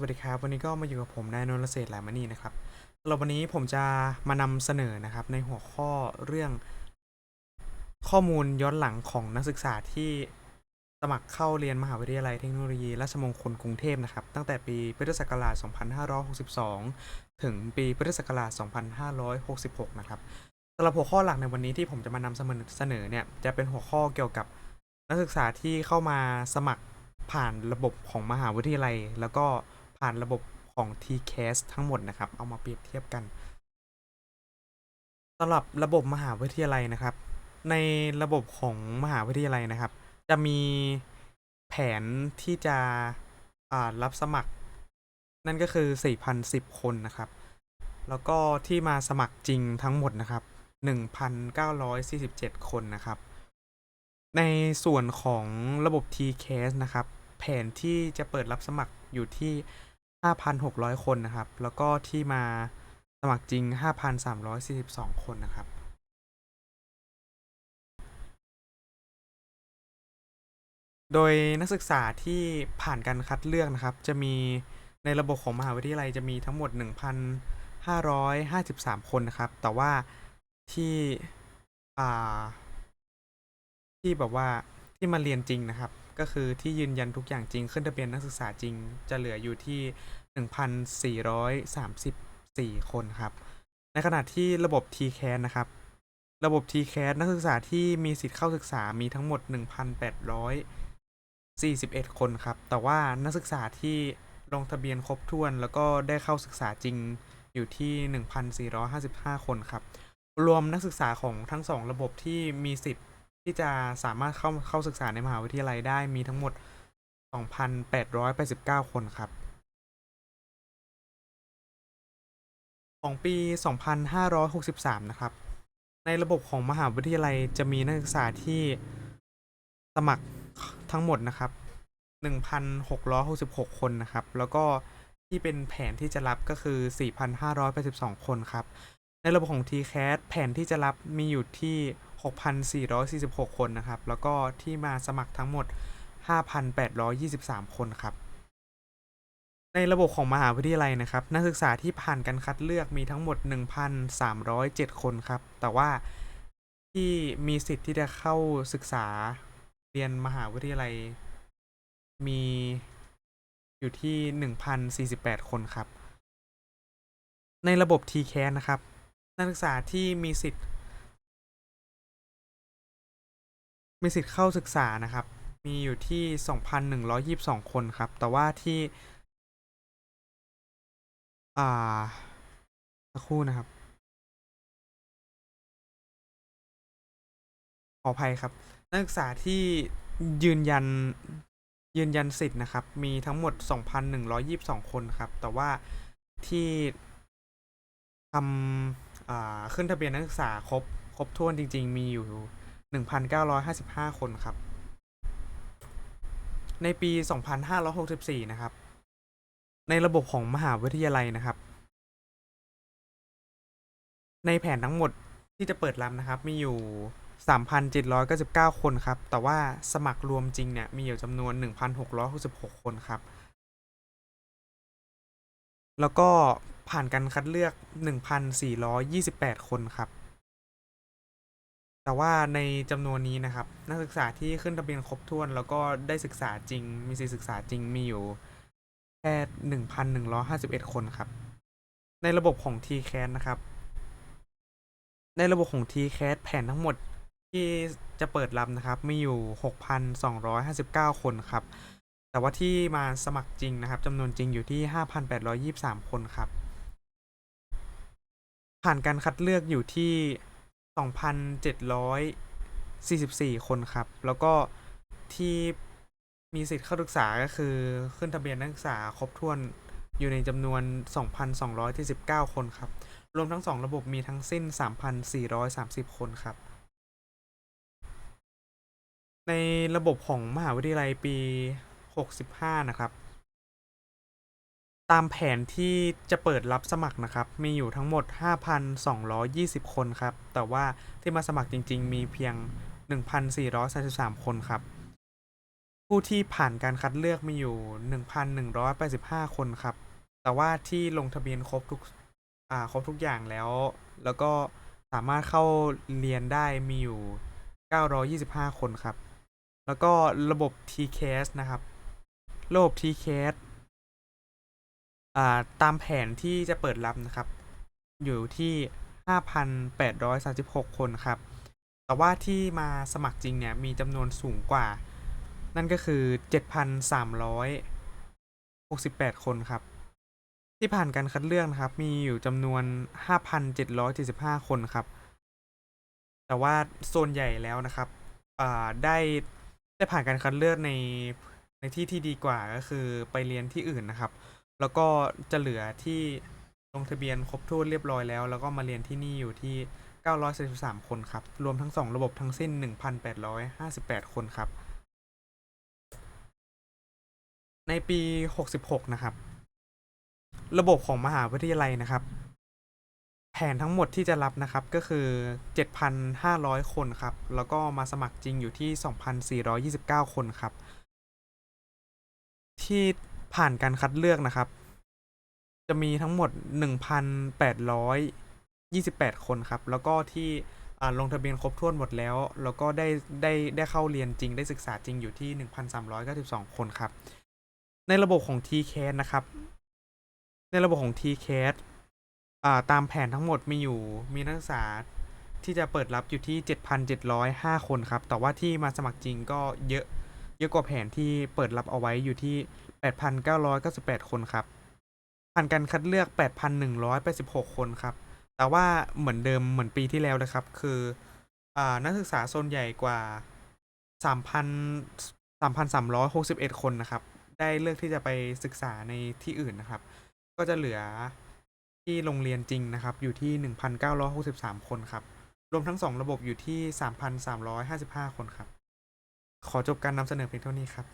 สวัสดีครับ วันนี้ก็มาอยู่กับผมนายนนท์เศรษแหลมมณีนะครับสำหรับวันนี้ผมจะมานำเสนอนะครับ ในหัวข้อเรื่องข้อมูลย้อนหลังของนักศึกษาที่สมัครเข้าเรียนมหาวิทยาลัยเทคโนโลยีราชมงคลกรุงเทพนะครับ ตั้งแต่ปีพุทธศักราช 2562 ถึงปีพุทธศักราช 2566 นะครับสำหรับหัวข้อหลักในวันนี้ที่ผมจะมานำเสนอเสนอเนี่ยจะเป็นหัวข้อเกี่ยวกับนักศึกษาที่เข้ามาสมัครผ่านระบบของมหาวิทยาลัย แล้วก็ ผ่านระบบของ TCAS ทั้งหมดนะครับ เอามาเปรียบเทียบกันสำหรับระบบมหาวิทยาลัยนะครับ ในระบบของมหาวิทยาลัยนะครับ จะมีแผนที่จะรับสมัคร นั่นก็คือ 4,010 คนนะครับ แล้วก็ที่มาสมัครจริงทั้งหมดนะครับ 1,947 คนนะครับ ในส่วนของระบบ TCAS นะครับ แผนที่จะเปิดรับสมัครอยู่ที่ 5,600 คนนะครับ แล้วก็ที่มาสมัครจริง 5,342 คนนะครับ โดยนักศึกษาที่ผ่านการคัดเลือกนะครับ จะมีในระบบของมหาวิทยาลัยจะมีทั้งหมด 1,553 คนนะครับ แต่ว่าที่อ่าที่แบบว่าที่มาเรียนจริงนะครับ ก็คือที่ยืนยันทุกอย่างจริง ขึ้นทะเบียนนักศึกษาจริง จะเหลืออยู่ที่ 1,434 คนครับ ในขณะที่ระบบ TCAS นะครับ ระบบ TCAS นักศึกษาที่มีสิทธิ์เข้าศึกษามีทั้งหมด 1,841 คนครับ แต่ว่านักศึกษาที่ลงทะเบียนครบถ้วน แล้วก็ได้เข้าศึกษาจริงอยู่ที่ 1,455 คนครับ รวมนักศึกษาของทั้งสองระบบที่มีสิทธิ์ ที่จะสามารถเข้าเข้าศึกษาในมหาวิทยาลัยได้มีทั้งหมด 2,889 คนครับ ของปี 2563 นะครับ ในระบบของมหาวิทยาลัยจะมีนักศึกษาที่สมัครทั้งหมดนะครับ 1,666 คนนะครับ แล้วก็ที่เป็นแผนที่จะรับก็คือ 4,582 คนครับ ในระบบของ TCAS แผนที่จะรับมีอยู่ที่ 6,446 คนนะครับ แล้วก็ที่มาสมัครทั้งหมด 5,823 คนครับ ในระบบของมหาวิทยาลัยนะครับ นักศึกษาที่ผ่านการคัดเลือกมีทั้งหมด 1,307 คนครับ แต่ว่าที่มีสิทธิ์ที่จะเข้าศึกษาเรียนมหาวิทยาลัย มีอยู่ที่ 1,048 คนครับ ในระบบ TCAS นะครับ นักศึกษาที่มีสิทธิ์ มีสิทธิ์เข้าศึกษานะครับ มีอยู่ที่ 2,122 คนครับ แต่ว่าที่ อ่าสักครู่นะครับ ขออภัยครับ นักศึกษาที่ยืนยันยืนยันสิทธิ์นะครับ มีทั้งหมด 2,122 คนครับ แต่ว่าที่ทำอ่าขึ้นทะเบียนนักศึกษาครบ ครบถ้วนจริง ๆ มีอยู่ 1,955 คนครับ ในปี 2564 นะครับ ในระบบของมหาวิทยาลัยนะครับ ในแผนทั้งหมดที่จะเปิดรับนะครับ มีอยู่ 3,799 คนครับ แต่ว่าสมัครรวมจริงเนี่ย มีอยู่จำนวน 1,666 คนครับ แล้วก็ผ่านการคัดเลือก 1,428 คนครับ แต่ว่าในจำนวนนี้นะครับ นักศึกษาที่ขึ้นทะเบียนครบถ้วน แล้วก็ได้ศึกษาจริง มีสิทธิศึกษาจริงมีอยู่แค่1,151 คนครับ ในระบบของ TCAS นะครับ ในระบบของ TCAS แผนทั้งหมดที่จะเปิดรับนะครับ มีอยู่ 6,259 คนครับ แต่ว่าที่มาสมัครจริงนะครับจำนวนจริงอยู่ที่ 5,823 คนครับ ผ่านการคัดเลือกอยู่ที่ 2,744 คนครับ แล้วก็ที่มีสิทธิ์เข้าศึกษาก็คือขึ้นทะเบียนนักศึกษาครบถ้วนอยู่ในจำนวน 2,219คนครับ รวมทั้งสองระบบมีทั้งสิ้น 3,430 คนครับ ในระบบของมหาวิทยาลัยปี 65 นะครับ ตามแผนที่จะเปิดรับสมัครนะครับ มีอยู่ทั้งหมด 5,220 คนครับ แต่ว่าที่มาสมัครจริง ๆ มีเพียง 1,433 คนครับ ผู้ที่ผ่านการคัดเลือกมีอยู่ 1,185 คนครับ แต่ว่าที่ลงทะเบียนครบทุกอ่าครบทุกอย่างแล้ว แล้วก็สามารถเข้าเรียนได้มีอยู่ 925 คนครับ แล้วก็ระบบ TCAS นะครับ ระบบ TCAS อ่าตามแผนที่จะเปิดรับนะครับ อยู่ที่ 5,836 คนครับ แต่ว่าที่มาสมัครจริงเนี่ยมีจำนวนสูงกว่า นั่นก็คือ 7,368 คนครับ ที่ผ่านการคัดเลือกนะครับ มีอยู่จำนวน 5,775 คนครับ แต่ว่าโซนใหญ่แล้วนะครับได้ได้ผ่านการคัดเลือกในในที่ที่ดีกว่าก็คือไปเรียนที่อื่นนะครับ แล้วก็จะเหลือที่ลงทะเบียนครบถ้วนเรียบร้อยแล้ว แล้วก็มาเรียนที่นี่อยู่ที่ 943 คนครับ รวมทั้ง 2 ระบบทั้งสิ้น 1,858 คนครับ ในปี 66 นะครับ ระบบของมหาวิทยาลัยนะครับ แผนทั้งหมดที่จะรับนะครับก็คือ 7,500 คนครับ แล้วก็มาสมัครจริงอยู่ที่ 2,429 คนครับ ที่ ผ่านการคัดเลือกนะครับ จะมีทั้งหมด 1,828 คนครับ แล้วก็ที่ลงทะเบียนครบถ้วนหมดแล้ว แล้วก็ได้ได้ได้เข้าเรียนจริงได้ศึกษาจริงอยู่ที่ 1,392 คนครับ ในระบบของ TCAS นะครับ ในระบบของ TCAS ตามแผนทั้งหมดมีอยู่มีนักศึกษาที่จะเปิดรับอยู่ที่ 7,705 คนครับ แต่ว่าที่มาสมัครจริงก็เยอะเยอะกว่าแผนที่เปิดรับเอาไว้อยู่ที่ 8,998 คนครับ ผ่านการคัดเลือก 8,186 คนครับ แต่ว่าเหมือนเดิมเหมือนปีที่แล้วนะครับ คืออนักศึกษาโซนใหญ่กว่า 3,000 3,361 คนนะครับ ได้เลือกที่จะไปศึกษาในที่อื่นนะครับ ก็จะเหลือที่โรงเรียนจริงนะครับ อยู่ที่ 1,963 คนครับ รวมทั้ง 2 ระบบอยู่ที่ 3,355 คนครับ ขอจบการนำเสนอเพียงเท่านี้ครับ